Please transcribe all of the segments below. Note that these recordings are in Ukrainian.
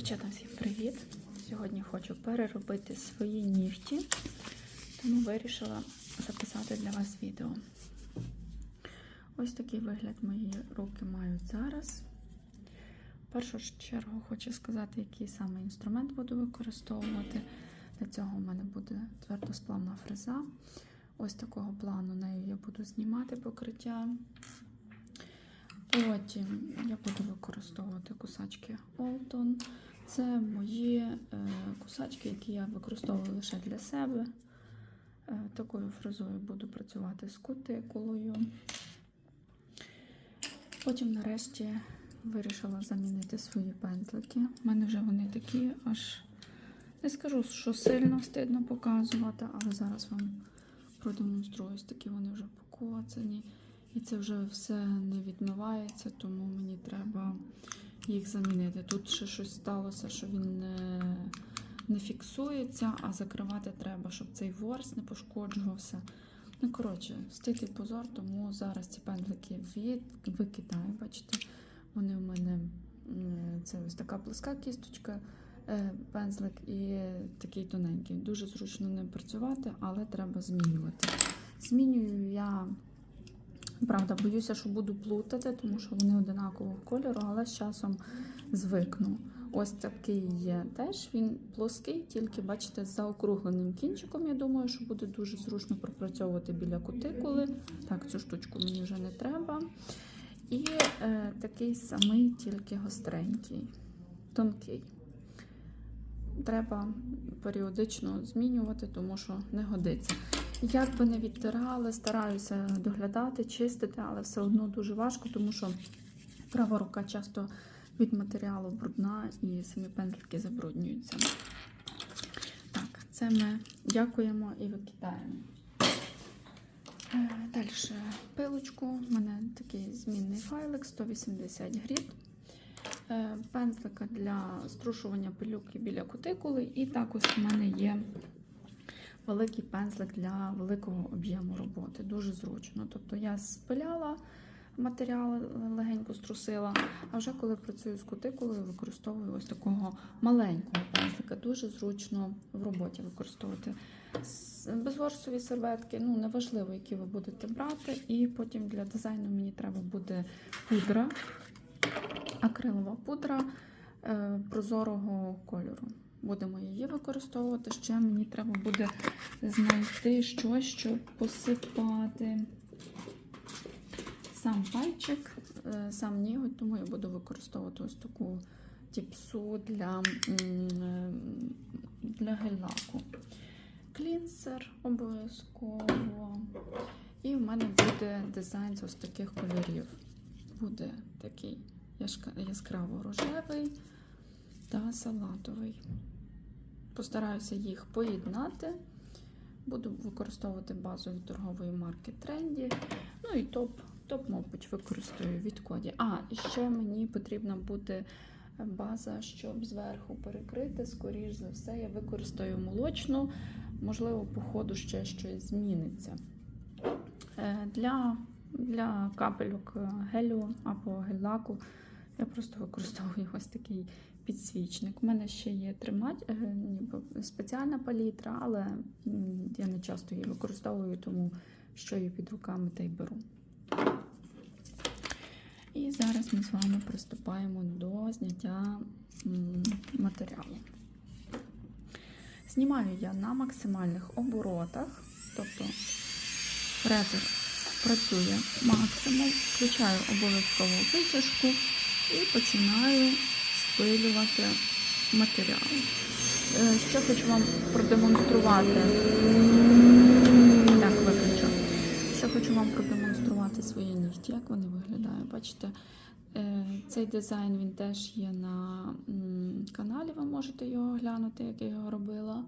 Дівчата, всім привіт! Сьогодні хочу переробити свої нігті, тому вирішила записати для вас відео. Ось такий вигляд мої руки мають зараз. В першу чергу хочу сказати, який саме інструмент буду використовувати. Для цього у мене буде твердосплавна фреза. Ось такого плану нею я буду знімати покриття. Потім я буду використовувати кусачки Олтон. Це мої е, кусачки, які я використовую лише для себе. Е, такою фрезою буду працювати з кутикулою. Потім, нарешті, вирішила замінити свої пензлики. У мене вже вони такі, аж не скажу, що сильно встидно показувати, але зараз вам продемонструю. Такі вони вже покоцані. І це вже все не відмивається, тому мені треба їх замінити. Тут ще щось сталося, що він не, не фіксується, а закривати треба, щоб цей ворс не пошкоджувався. Ну, коротше, ститий позор, тому зараз ці пендлики від, викидаю. Бачите, вони у мене це ось така плоска кісточка, е, пензлик і такий тоненький. Дуже зручно ним працювати, але треба змінювати. Змінюю я. Правда, боюся, що буду плутати, тому що вони одинакового кольору, але з часом звикну. Ось такий є теж. Він плоский, тільки, бачите, з заокругленим кінчиком. Я думаю, що буде дуже зручно пропрацьовувати біля кутикули. Так, цю штучку мені вже не треба. І е, такий самий, тільки гостренький, тонкий. Треба періодично змінювати, тому що не годиться. Як би не відтирали, стараюся доглядати, чистити, але все одно дуже важко, тому що права рука часто від матеріалу брудна і самі пензлики забруднюються. Так, це ми дякуємо і викидаємо. Далі пилочку. У мене такий змінний файлик 180 гріт. Пензлика для струшування пилюки біля кутикули, і також у мене є великий пензлик для великого об'єму роботи. Дуже зручно. Тобто я спиляла матеріал, легенько струсила, а вже коли працюю з кутикулою, використовую ось такого маленького пензлика. Дуже зручно в роботі використовувати безворсові серветки, ну неважливо, які ви будете брати. І потім для дизайну мені треба буде пудра, акрилова пудра е, прозорого кольору. Будемо її використовувати. Ще мені треба буде знайти щось, щоб посипати сам пальчик, е, сам ніготь, тому я буду використовувати ось таку тіпсу для, е, для гель-лаку. Клінсер обов'язково. І в мене буде дизайн з ось таких кольорів. Буде такий яскраво рожевий та салатовий. Постараюся їх поєднати. Буду використовувати базу від торгової марки Тренді. Ну і топ, топ, мабуть, використовую від коді. А, ще мені потрібна буде база, щоб зверху перекрити. Скоріш за все, я використаю молочну, можливо, по ходу ще щось зміниться. Для для капельок гелю або гель-лаку я просто використовую ось такий підсвічник. У мене ще є тримать, спеціальна палітра, але я не часто її використовую, тому що її під руками та й беру. І зараз ми з вами приступаємо до зняття матеріалу. Знімаю я на максимальних оборотах, тобто фрезер працює максимум, включаю обов'язково витяжку і починаю спилювати матеріал. Е, ще хочу вам продемонструвати. Так, виключу. Ще хочу вам продемонструвати свої нігті, як вони виглядають. Бачите, е, цей дизайн він теж є на каналі, ви можете його глянути, як я його робила.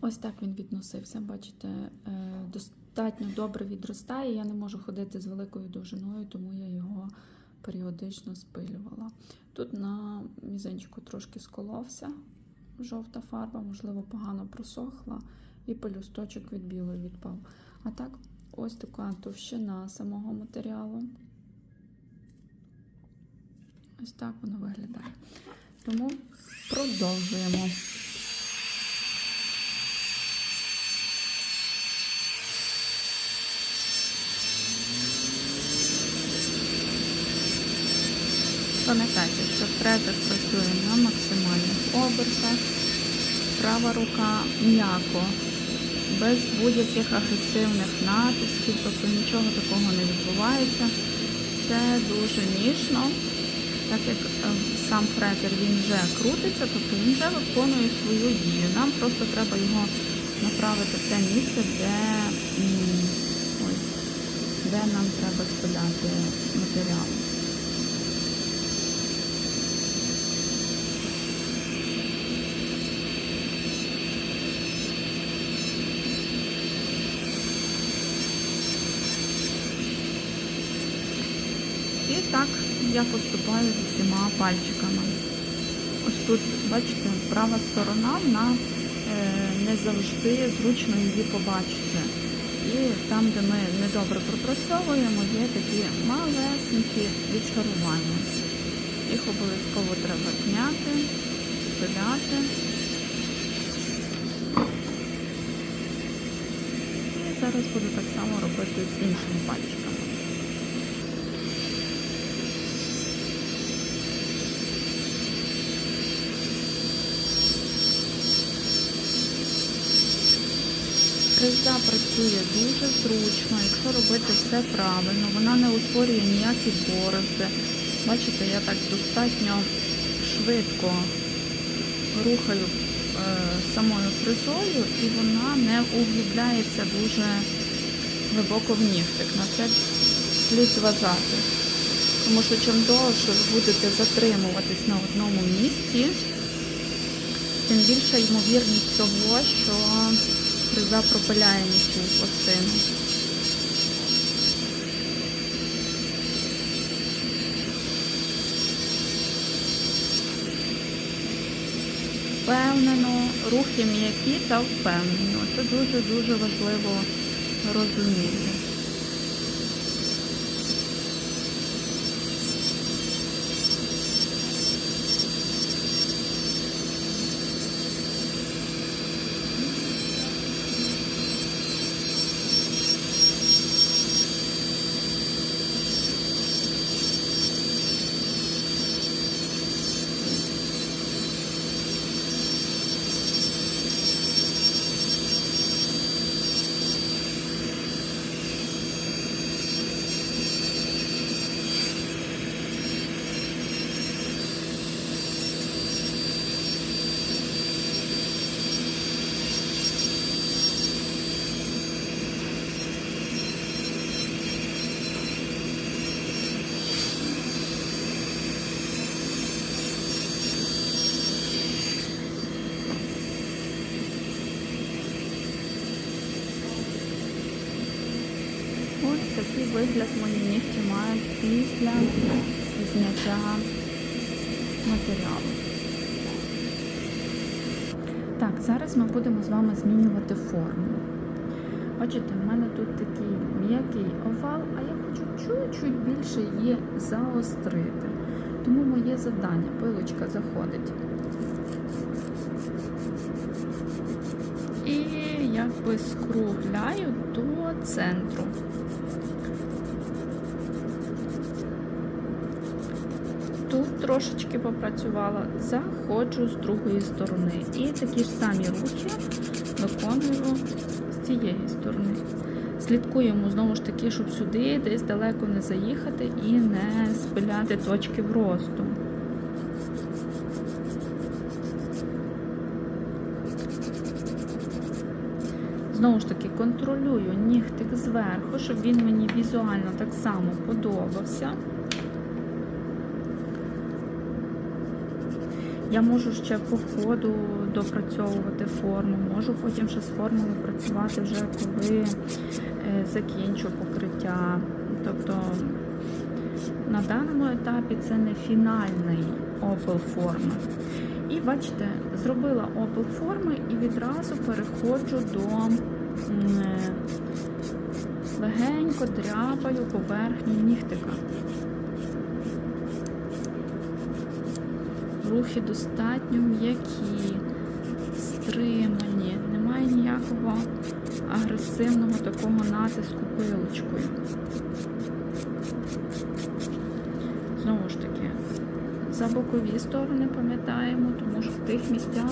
Ось так він відносився, бачите, е, достатньо добре відростає. Я не можу ходити з великою довжиною, тому я його періодично спилювала. Тут на мізинчику трошки сколовся жовта фарба, можливо, погано просохла, і пелюсточок від білої відпав. А так, ось така товщина самого матеріалу. Ось так воно виглядає. Тому продовжуємо. Пам'ятайте, що фрезер працює на максимальних обертах. Права рука м'яко, без будь-яких агресивних натисків, тобто нічого такого не відбувається. Це дуже ніжно, так як е, сам фрезер він вже крутиться, тобто він вже виконує свою дію. Нам просто треба його направити в те місце, де, ой, де нам треба спиляти матеріал. І так я поступаю з усіма пальчиками. Ось тут, бачите, права сторона, вона е, не завжди зручно її побачити. І там, де ми недобре пропрацьовуємо, є такі малесенькі відшарування. Їх обов'язково треба зняти, спиляти. І зараз буду так само робити з іншими пальчиками. Фреза працює дуже зручно, якщо робити все правильно, вона не утворює ніякі борозди. Бачите, я так достатньо швидко рухаю е, самою фрезою і вона не углубляється дуже глибоко в нігтик. На це слід зважати. Тому що чим довше ви будете затримуватись на одному місці, тим більша ймовірність того, що фреза пропиляє нічу пластину. Впевнено, рухи м'які та впевнено. Це дуже-дуже важливо розуміти. Ось такий вигляд мої нігті мають після зняття матеріалу. Так, зараз ми будемо з вами змінювати форму. Бачите, в мене тут такий м'який овал, а я хочу чуть-чуть більше її заострити. Тому моє завдання, пилочка заходить. І якби скругляю до центру. Тут трошечки попрацювала, заходжу з другої сторони. І такі ж самі рухи виконую з цієї сторони. Слідкуємо знову ж таки, щоб сюди десь далеко не заїхати і не спиляти точки вросту. Знову ж таки, контролюю нігтик зверху, щоб він мені візуально так само подобався. Я можу ще по ходу допрацьовувати форму, можу потім ще з формою працювати вже коли е, закінчу покриття. Тобто на даному етапі це не фінальний опил форми. І бачите, зробила опил форми і відразу переходжу до е, легенько дряпаю поверхню нігтика. Рухи достатньо м'які, стримані, немає ніякого агресивного такого натиску пилочкою. Знову ж таки, за бокові сторони пам'ятаємо, тому що в тих місцях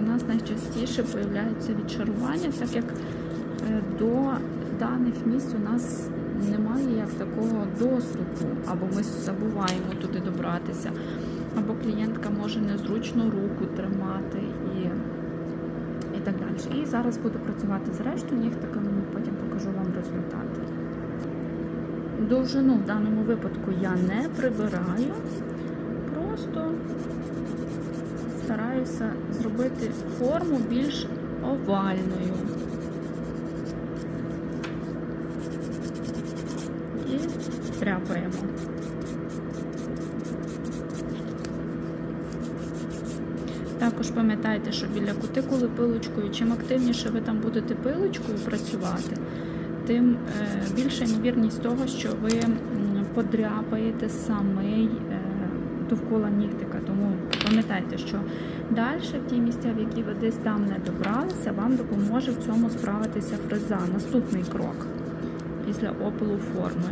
у нас найчастіше появляються відчарування, так як е, до даних місць у нас немає як такого доступу, або ми забуваємо туди добратися, або клієнтка може незручно руку тримати і, і так далі. І зараз буду працювати з решту нігтиками, потім покажу вам результат. Довжину в даному випадку я не прибираю, просто стараюся зробити форму більш овальною. І тряпаємо. Також пам'ятайте, що біля кутикули пилочкою, чим активніше ви там будете пилочкою працювати, тим е, більша ймовірність того, що ви подряпаєте самий е, довкола нігтика. Тому пам'ятайте, що далі в ті місця, в які ви десь там не добралися, вам допоможе в цьому справитися фреза. Наступний крок після опилу форми.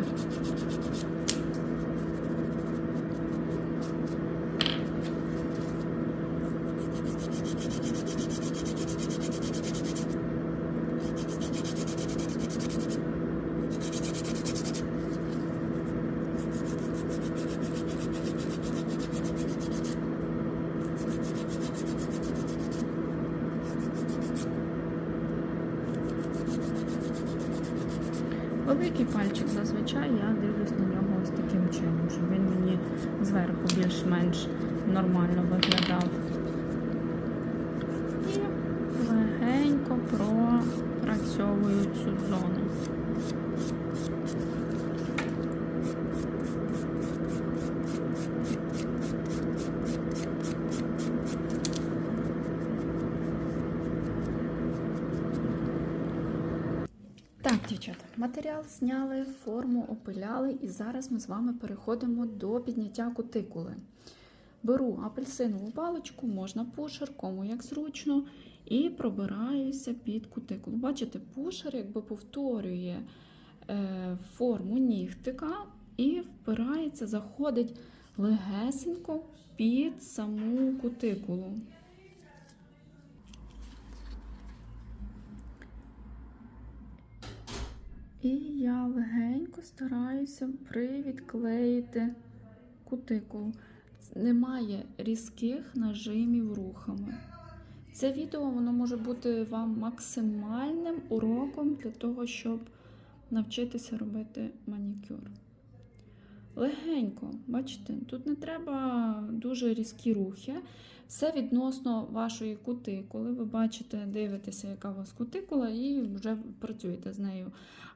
Великий пальчик зазвичай я дивлюсь на нього ось таким чином, щоб він мені зверху більш-менш нормально виглядав. І легенько пропрацьовую цю зону. Так, дівчата, матеріал зняли, форму опиляли, і зараз ми з вами переходимо до підняття кутикули. Беру апельсинову паличку, можна пушер, кому як зручно, і пробираюся під кутикулу. Бачите, пушер якби повторює е, форму нігтика і впирається, заходить легесенько під саму кутикулу. І я легенько стараюся привідклеїти кутикулу. Немає різких нажимів рухами. Це відео воно може бути вам максимальним уроком для того, щоб навчитися робити манікюр. Легенько, бачите, тут не треба дуже різкі рухи. Все відносно вашої кутикули. Ви бачите, дивитеся, яка у вас кутикула, і вже працюєте з нею.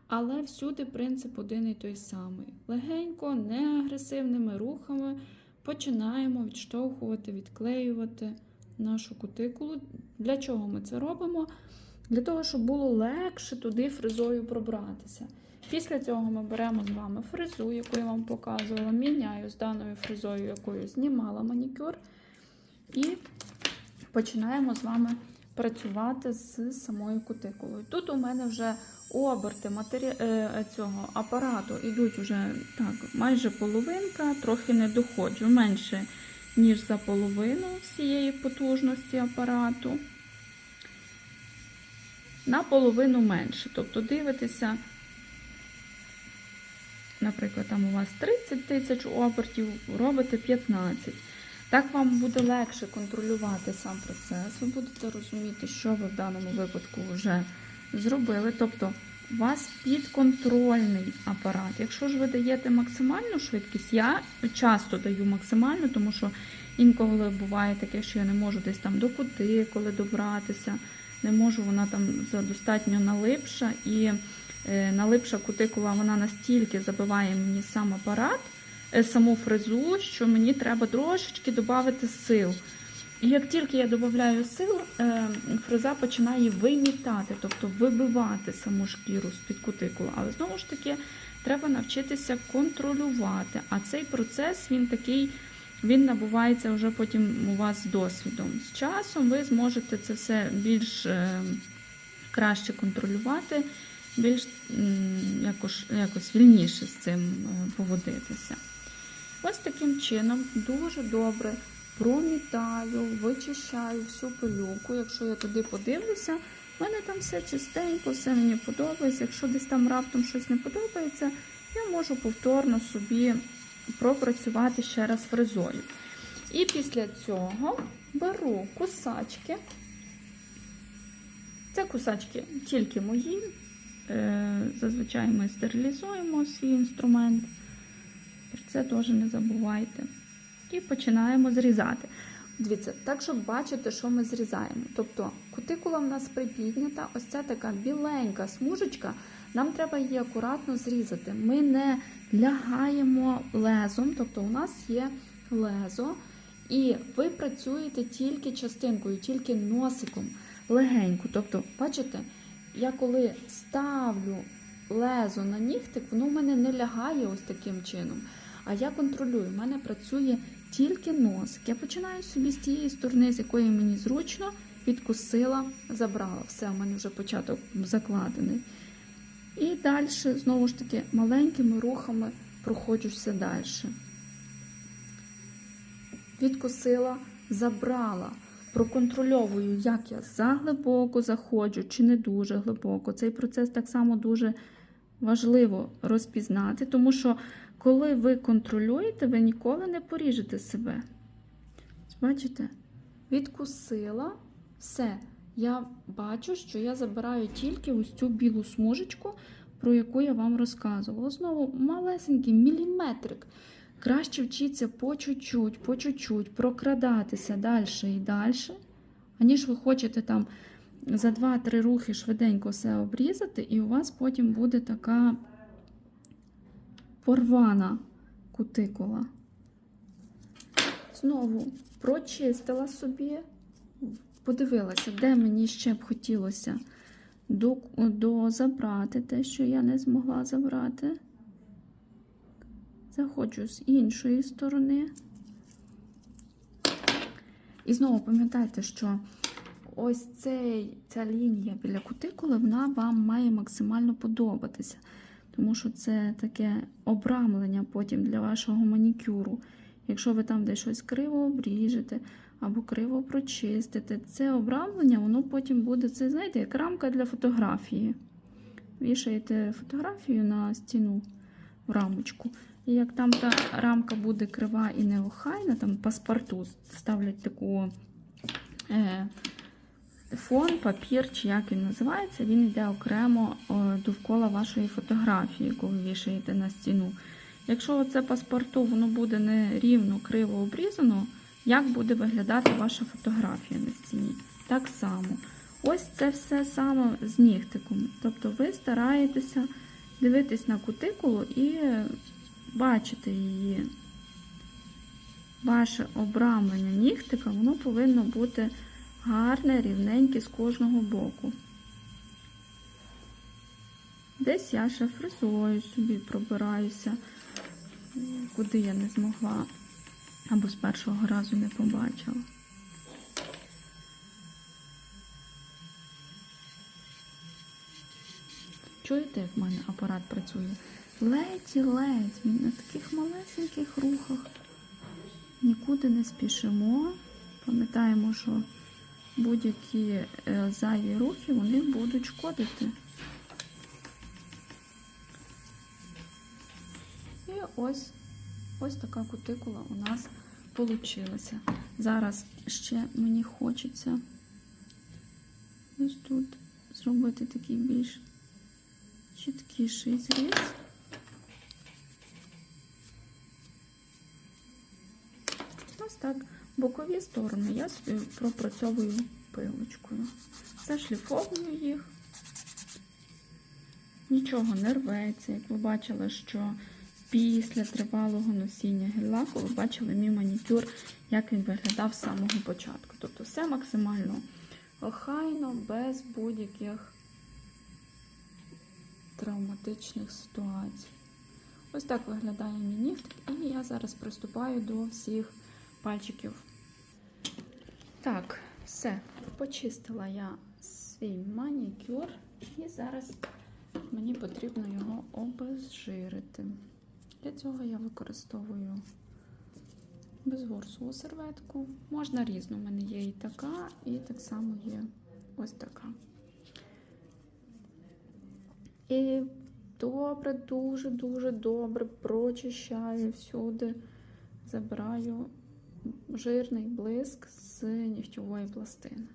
Але всюди принцип один і той самий. Легенько, неагресивними рухами починаємо відштовхувати, відклеювати нашу кутикулу. Для чого ми це робимо? Для того, щоб було легше туди фрезою пробратися. Після цього ми беремо з вами фрезу, яку я вам показувала, міняю з даною фрезою, якою знімала манікюр, і починаємо з вами працювати з самою кутикулою. Тут у мене вже оберти матері... е, цього апарату йдуть вже так, майже половинка, трохи не доходжу, менше, ніж за половину всієї потужності апарату. На половину менше. Тобто дивитеся, наприклад, там у вас 30 тисяч обертів, робите 15. Так вам буде легше контролювати сам процес. Ви будете розуміти, що ви в даному випадку вже зробили. Тобто, у вас підконтрольний апарат. Якщо ж ви даєте максимальну швидкість, я часто даю максимальну, тому що інколи буває таке, що я не можу десь там до кути, коли добратися. Не можу, вона там достатньо налипша, і е, налипша кутикула вона настільки забиває мені сам апарат, саму фрезу, що мені треба трошечки додати сил. І як тільки я додаю сил, е, фреза починає вимітати, тобто вибивати саму шкіру з-під кутикули. Але знову ж таки треба навчитися контролювати. А цей процес він такий він набувається вже потім у вас досвідом. З часом ви зможете це все більш е, краще контролювати, більш якось, якось вільніше з цим е, поводитися. Ось таким чином дуже добре промітаю, вичищаю всю пилюку. Якщо я туди подивлюся, в мене там все чистенько, все мені подобається. Якщо десь там раптом щось не подобається, я можу повторно собі пропрацювати ще раз фрезою. І після цього беру кусачки. Це кусачки тільки мої. Е, Зазвичай ми стерилізуємо свій інструмент. Про це теж не забувайте. І починаємо зрізати. Дивіться, так, щоб бачити, що ми зрізаємо. Тобто кутикула в нас припіднята, ось ця така біленька смужечка, нам треба її акуратно зрізати. Ми не лягаємо лезом, тобто у нас є лезо, і ви працюєте тільки частинкою, тільки носиком легенько. Тобто, бачите, я коли ставлю лезо на нігтик, воно в мене не лягає ось таким чином. А я контролюю, в мене працює тільки носик. Я починаю собі з тієї сторони, з якої мені зручно, відкусила, забрала. Все, у мене вже початок закладений. І далі, знову ж таки, маленькими рухами проходжуся далі. Відкусила, забрала. Проконтрольовую, як я заглибоко заходжу чи не дуже глибоко. Цей процес так само дуже важливо розпізнати, тому що коли ви контролюєте, ви ніколи не поріжете себе. Бачите? Відкусила все. Я бачу, що я забираю тільки ось цю білу смужечку, про яку я вам розказувала. Знову малесенький міліметрик. Краще вчіться по чуть-чуть, по чуть-чуть, прокрадатися далі і далі, аніж ви хочете там за 2-3 рухи швиденько все обрізати, і у вас потім буде така порвана кутикула. Знову прочистила собі, подивилася, де мені ще б хотілося до, до те, що я не змогла забрати. Заходжу з іншої сторони. І знову пам'ятайте, що ось цей, ця лінія біля кутикули, вона вам має максимально подобатися. Тому що це таке обрамлення потім для вашого манікюру. Якщо ви там десь щось криво обріжете або криво прочистите, це обрамлення, воно потім буде, це, знаєте, як рамка для фотографії. Вішаєте фотографію на стіну в рамочку. І як там та рамка буде крива і неохайна, там паспорту ставлять таку фон, папір, чи як він називається, він йде окремо е, довкола вашої фотографії, яку ви вішаєте на стіну. Якщо це паспорту, воно буде не рівно, криво обрізано, як буде виглядати ваша фотографія на стіні? Так само. Ось це все саме з нігтиком. Тобто ви стараєтеся дивитись на кутикулу і бачити її. Ваше обрамлення нігтика, воно повинно бути гарне, рівненьке з кожного боку. Десь я ще фрезою собі пробираюся, куди я не змогла, або з першого разу не побачила. Чуєте, як в мене апарат працює? Ледь і ледь, він на таких малесеньких рухах. Нікуди не спішимо. Пам'ятаємо, що будь-які е, зайві рухи вони будуть шкодити. І ось ось така кутикула у нас вийшла. Зараз ще мені хочеться ось тут зробити такий більш чіткіший зріз. Ось так, бокові сторони я собі пропрацьовую пилочкою. Зашліфовую їх. Нічого не рветься. Як ви бачили, що після тривалого носіння гель-лаку ви бачили мій манікюр, як він виглядав з самого початку. Тобто все максимально охайно, без будь-яких травматичних ситуацій. Ось так виглядає мій нігтик, і я зараз приступаю до всіх пальчиків. Так, все, почистила я свій манікюр і зараз мені потрібно його обезжирити. Для цього я використовую безворсову серветку. Можна різну, у мене є і така, і так само є ось така. І добре, дуже-дуже добре прочищаю всюди, забираю жирний блиск з нігтьової пластини.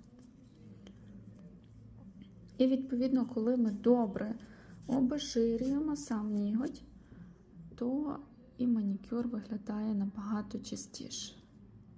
І відповідно, коли ми добре обезжирюємо сам ніготь, то і манікюр виглядає набагато чистіше.